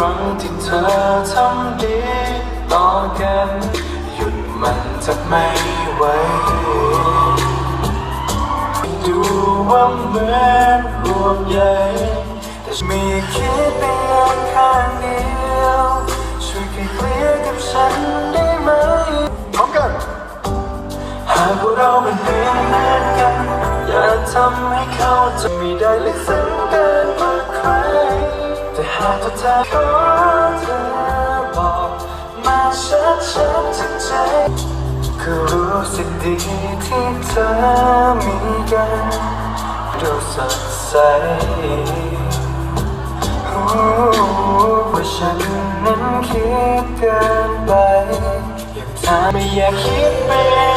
ครั้งที่เธอทำดีต่อกัน หยุดมันจะไม่ไหวดูว่าเหมือนรวมใหญ่แต่มีคิดเพียงข้างเดียวช่วยแค่เคลียร์กับฉันได้ไหมพร้อมกันหากว่าเราเป็นเพื่อนกัน อย่าทำให้เขาจะมีได้ลึกซึ้ง หากเธอขอเธอบอกมาชัดชัดๆจากใจก็รู้สึกดีที่เธอมีกันดูสดใสว่าฉันนั้นคิดเกินไปอย่างเธอไม่อยากคิดเป็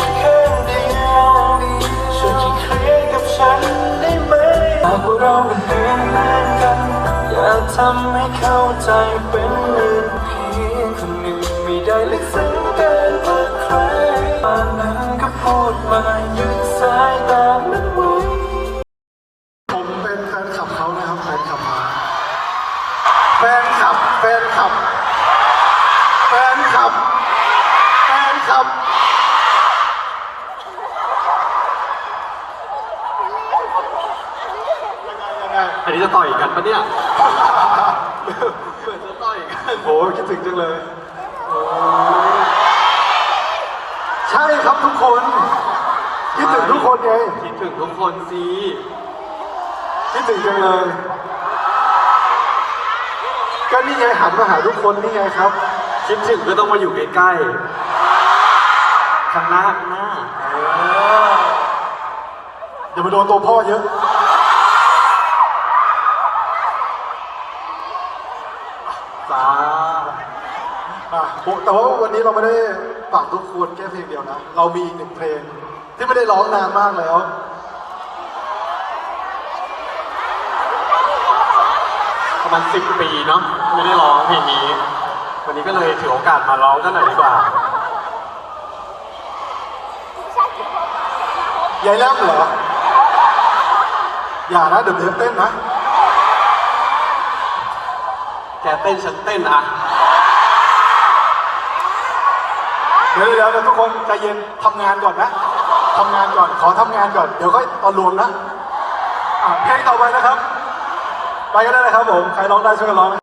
ทำให้เข้าใจเป็นหมือนเพียงคนหนึ่งไม่ได้ลึกซึ้งเกินกว่าใครตอนนั้นก็พูดมาหยุดสายตานั้นไว้ผมเป็นแฟนคลับเขานะครับแฟนคลับเขาแฟนคลับแฟนคลับแฟนคลับแฟนคลับยังไง อันนี้จะต่อยกันปะเนี่ยเหมือนจะต่อยกันโอ้คิดถึงจังเลยใช่ครับทุกคนคิดถึงทุกคนไงคิดถึงทุกคนสิคิดถึงจังเลยก็นี่ไงหันมาหาทุกคนนี่ไงครับ คิดถึงก็ต้องมาอยู่ใกล้ๆข้างหน้าข้างหน้าอย่ามาโดนตัวพ่อเยอะ จ้าอะแต่ว่าวันนี้เราไม่ได้ฝากทุกคนแค่เพลงเดียวนะ เรามีอีกหนึ่งเพลง ที่ไม่ได้ร้องนานมากแล้วประมาณสิบปีเนาะไม่ได้ร้องเพลงนี้ วันนี้ก็เลยถือโอกาสมาร้องกันหน่อยดีกว่ายายแล้มเหรอ อย่านะเดี๋ยวเดี๋ยวเต้นนะ แกเต้นฉันเต้นอะเดี๋ยวเดี๋ยวเดี๋ยวทุกคนใจเย็นทำงานก่อนนะทำงานก่อนขอทำงานก่อน เดี๋ยวค่อยตอนรวมนะอะเพลงต่อไปนะครับ ไปกันได้เลยครับผม ใครร้องได้ช่วยกันร้องนะ